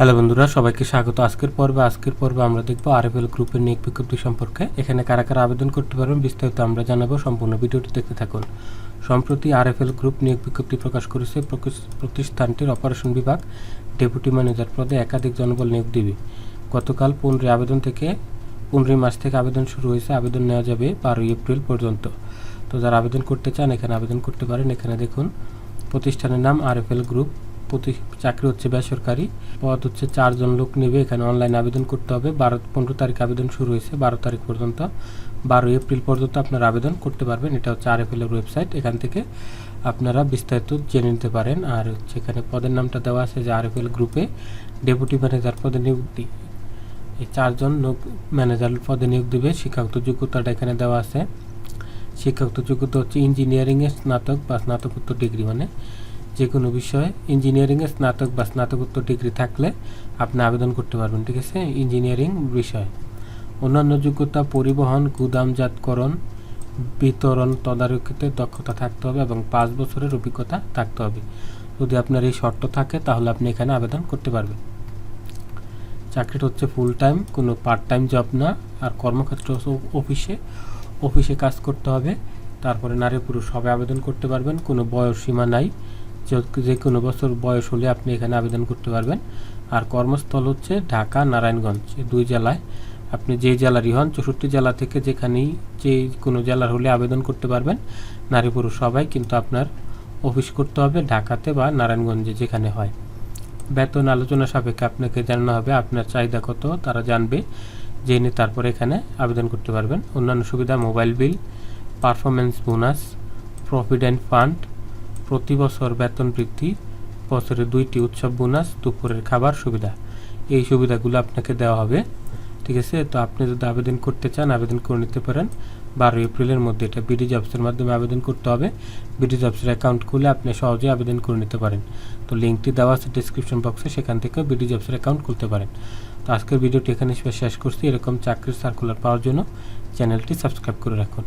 Hello বন্ধুরা, সবাইকে স্বাগত। আজকের পর্বে আজকের পর্বে আমরা দেখব আরএফএল গ্রুপের নিয়োগ বিজ্ঞপ্তি সম্পর্কে। এখানে কারা কারা আবেদন করতে পারবেন বিস্তারিত আমরা জানাব সম্পূর্ণ ভিডিওটি দেখতে থাকুন। সম্প্রতি আরএফএল গ্রুপ নিয়োগ বিজ্ঞপ্তি প্রকাশ করেছে প্রতিষ্ঠানটির অপারেশন বিভাগ, ডেপুটি ম্যানেজার পদে একাধিক জনবল নিয়োগ দিবে। গতকাল পনেরোই আবেদন থেকে, পনেরোই মাস থেকে আবেদন শুরু হয়েছে। আবেদন নেওয়া যাবে বারোই এপ্রিল পর্যন্ত। তো যারা আবেদন করতে চান, এখানে আবেদন করতে পারেন। এখানে দেখুন, প্রতিষ্ঠানের নাম আরএফএল গ্রুপ। প্রতি চাকরি হচ্ছে বেসরকারি। পদ হচ্ছে চারজন লোক নেবে, এখানে অনলাইন আবেদন করতে হবে। বারো, পনেরো তারিখ আবেদন শুরু হয়েছে, বারো তারিখ পর্যন্ত। বারো এপ্রিল পর্যন্ত আপনারা আবেদন করতে পারবেন। এটা হচ্ছে আরএফএল এর ওয়েবসাইট এখান থেকে আপনারা বিস্তারিত জেনে নিতে পারেন। আর হচ্ছে এখানে পদের নামটা দেওয়া আছে যে আর আরএফএল গ্রুপে ডেপুটি ম্যানেজার পদে নিয়োগটি এই চারজন লোক- ম্যানেজার পদে নিয়োগ দিবে। শিক্ষাগত যোগ্যতাটা এখানে দেওয়া আছে। শিক্ষাগত যোগ্যতা হচ্ছে ইঞ্জিনিয়ারিংয়ে স্নাতক বা স্নাতকোত্তর ডিগ্রি মানে। যে কোনো বিষয়ে ইঞ্জিনিয়ারিংয়ে স্নাতক বা স্নাতকোত্তর ডিগ্রি থাকলে আপনি আবেদন করতে পারবেন, ঠিক আছে? ইঞ্জিনিয়ারিং বিষয়। অন্যান্য যোগ্যতা পরিবহন, গুদামজাতকরণ, বিতরণ তদারকিতে দক্ষতা থাকতে হবে এবং পাঁচ বছরের অভিজ্ঞতা থাকতে হবে। যদি আপনার এই শর্ত থাকে, তাহলে আপনি এখানে আবেদন করতে পারবেন। চাকরিটা হচ্ছে ফুল টাইম কোনো পার্ট টাইম জব না। আর কর্মক্ষেত্র অফিসে অফিসে কাজ করতে হবে। তারপরে নারী পুরুষ সবাই আবেদন করতে পারবেন, কোনো বয়স সীমা নাই। যে- কোনো বছর বয়স হলে আপনি এখানে আবেদন করতে পারবেন। আর কর্মস্থল হচ্ছে ঢাকা নারায়ণগঞ্জ দুই জেলায়। আপনি যে জেলারই হন, চৌষট্টি জেলা থেকে যেখানেই যে কোনো জেলার হলে আবেদন করতে পারবেন। নারী পুরুষ সবাই কিন্তু আপনার অফিস করতে হবে ঢাকাতে বা নারায়ণগঞ্জে যেখানে হয়। বেতন আলোচনা সাপেক্ষে আপনাকে জানানো হবে আপনার চাহিদা কত, তারা জানবে। জেনে তারপরে এখানে আবেদন করতে পারবেন। অন্যান্য সুবিধা, mobile bill performance bonus, provident fund প্রতি বছর বেতন বৃদ্ধি, বছরে দুইটি উৎসব বোনাস, দুপুরের খাবার সুবিধা। এই সুবিধাগুলো আপনাকে দেওয়া হবে। ঠিক আছে? তো আপনি যদি আবেদন করতে চান, আবেদন করে নিতে পারেন। বারো এপ্রিলের মধ্যে এটা বিডি জবসের মাধ্যমে আবেদন করতে হবে। বিডি জবসের অ্যাকাউন্ট খুলে আপনি সহজেই আবেদন করে নিতে পারেন। তো লিঙ্কটি দেওয়া আছে ডিসক্রিপশন বক্সে, সেখান থেকে বিডি জবসের অ্যাকাউন্ট খুলতে পারেন। তো আজকের ভিডিওটি এখানে শেষ করছি। এরকম চাকরির সার্কুলার পাওয়ার জন্য চ্যানেলটি সাবস্ক্রাইব করে রাখুন।